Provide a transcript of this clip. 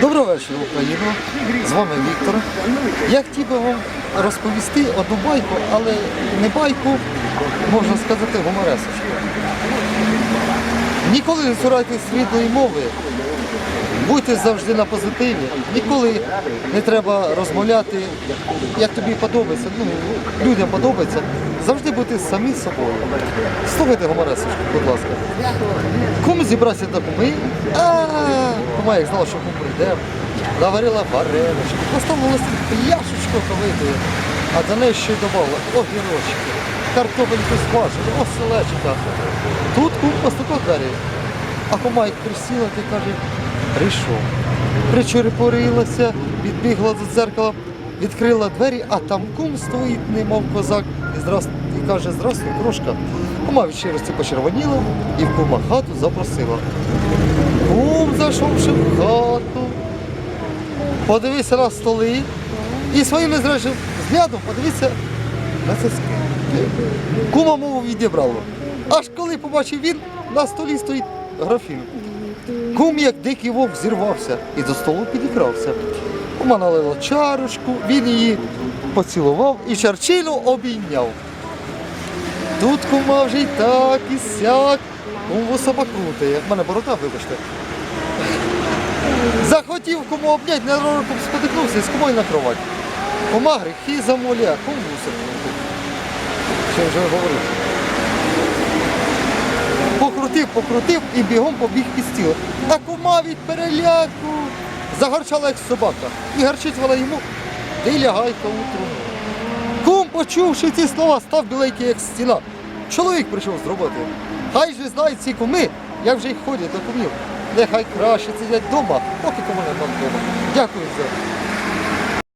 Доброго вечора, Україно. З вами Віктор. Я хотів би вам розповісти одну байку, але не байку, можна сказати, гуморесочку. Ніколи не цурайтесь рідної мови, будьте завжди на позитиві. Ніколи не треба розмовляти, як тобі подобається. Ну, людям подобається. Завжди бути самі собою. Слухайте гуморесочку, будь ласка. Кому зібрався до куми? Кума, як знала, що кум прийде, наварила варенички, поставила пляшечку ковитою, а до неї ще й додавала огірочки, картопельку смажену, оселечка. Тут кум постукав двері. А кума як присіла, ти каже, прийшов. Причерепорилася, відбігла до дзеркала, відкрила двері, а там кум стоїть, немов козак, і, здрас... каже, здравствуй, крошка. Кума від щирості почервоніла і в кума хату запросила. Кум зайшовши в хату, подивився на столи і своїм незрячим взглядом подивився на цицьки. Кума мову відібрало. Аж коли побачив він, на столі стоїть графін. Кум, як дикий вовк, зірвався і до столу підібрався. Кума налила чарочку, він її поцілував і чарчину обійняв. Тут кума вже й так, і сяк, кум вуса покрутає. як в мене борода, вибачте. Захотів кому обняти, ненароком спотикнувся і з кумою на кровать. Кума гріхи замоля, кум вуса. Що вже говорив. Покрутив, покрутив і бігом побіг під стіл. А кума від переляку загорчала, як собака. І гарчить вона йому, ти лягай у труну. Почувши ці слова, став біленький, як стіна. Чоловік прийшов з роботи. Хай же знають ці куми, як вже їх ходять до кумів. Нехай краще сидять вдома, поки кому не вдома. Дякую за